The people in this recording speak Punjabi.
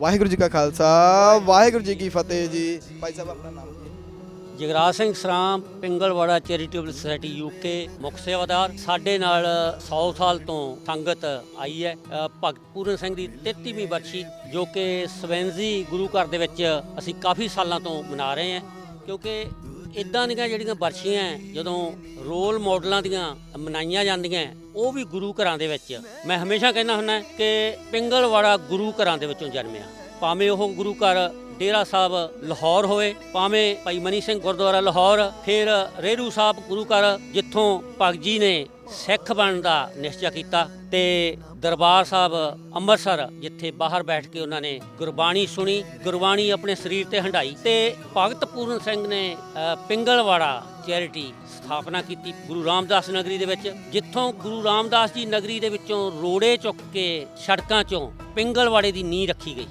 ਵਾਹਿਗੁਰੂ ਜੀ ਕਾ ਖਾਲਸਾ, ਵਾਹਿਗੁਰੂ ਜੀ ਕੀ ਫਤਿਹ ਜੀ। ਭਾਈ ਸਾਹਿਬ, ਆਪਣਾ ਨਾਮ ਜਗਰਾਜ ਸਿੰਘ ਸਰਾਮ, ਪਿੰਗਲਵਾੜਾ ਚੈਰੀਟੇਬਲ ਸੁਸਾਇਟੀ ਯੂਕੇ ਮੁੱਖ ਸੇਵਾਦਾਰ। ਸਾਡੇ ਨਾਲ 100 ਸਾਲ ਤੋਂ ਸੰਗਤ ਆਈ ਹੈ। ਭਗਤ ਪੂਰਨ ਸਿੰਘ ਦੀ 33ਵੀਂ ਬਰਸੀ, ਜੋ ਕਿ ਸਵੈਨਜ਼ੀ ਗੁਰੂ ਘਰ ਦੇ ਵਿੱਚ ਅਸੀਂ ਕਾਫੀ ਸਾਲਾਂ ਤੋਂ ਮਨਾ ਰਹੇ ਹਾਂ, ਕਿਉਂਕਿ ਇਦਾਂ ਦੀਆਂ ਜਿਹੜੀਆਂ ਬਰਸੀਆਂ ਜਦੋਂ ਰੋਲ ਮਾਡਲਾਂ ਦੀਆਂ ਮਨਾਈਆਂ ਜਾਂਦੀਆਂ ਉਹ ਵੀ ਗੁਰੂ ਘਰਾਂ ਦੇ ਵਿੱਚ। ਮੈਂ ਹਮੇਸ਼ਾ ਕਹਿੰਦਾ ਹੁੰਦਾ ਕਿ ਪਿੰਗਲਵਾੜਾ ਗੁਰੂ ਘਰਾਂ ਦੇ ਵਿੱਚੋਂ ਜਨਮਿਆ। ਭਾਵੇਂ ਉਹ ਗੁਰੂ ਘਰ ਡੇਰਾ ਸਾਹਿਬ ਲਾਹੌਰ ਹੋਵੇ, ਭਾਵੇਂ ਭਾਈ ਮਨੀ ਸਿੰਘ ਗੁਰਦੁਆਰਾ ਲਾਹੌਰ, ਫਿਰ ਰੇਰੂ ਸਾਹਿਬ ਗੁਰੂ ਘਰ ਜਿੱਥੋਂ ਭਗਤ ਜੀ ਨੇ ਸਿੱਖ ਬਣਨ ਦਾ ਨਿਸ਼ਚਾ ਕੀਤਾ ਤੇ ਦਰਬਾਰ ਸਾਹਿਬ ਅੰਮ੍ਰਿਤਸਰ, ਜਿੱਥੇ ਬਾਹਰ ਬੈਠ ਕੇ ਉਹਨਾਂ ਨੇ ਗੁਰਬਾਣੀ ਸੁਣੀ, ਗੁਰਬਾਣੀ ਆਪਣੇ ਸਰੀਰ ਤੇ ਹੰਡਾਈ ਤੇ ਭਗਤ ਪੂਰਨ ਸਿੰਘ ਨੇ ਪਿੰਗਲਵਾੜਾ ਚੈਰਿਟੀ ਸਥਾਪਨਾ ਕੀਤੀ ਗੁਰੂ ਰਾਮਦਾਸ ਨਗਰੀ ਦੇ ਵਿੱਚ, ਜਿੱਥੋਂ ਗੁਰੂ ਰਾਮਦਾਸ ਜੀ ਨਗਰੀ ਦੇ ਵਿੱਚੋਂ ਰੋੜੇ ਚੁੱਕ ਕੇ ਸੜਕਾਂ ਚੋਂ ਪਿੰਗਲਵਾੜੇ ਦੀ ਨੀਂਹ ਰੱਖੀ ਗਈ।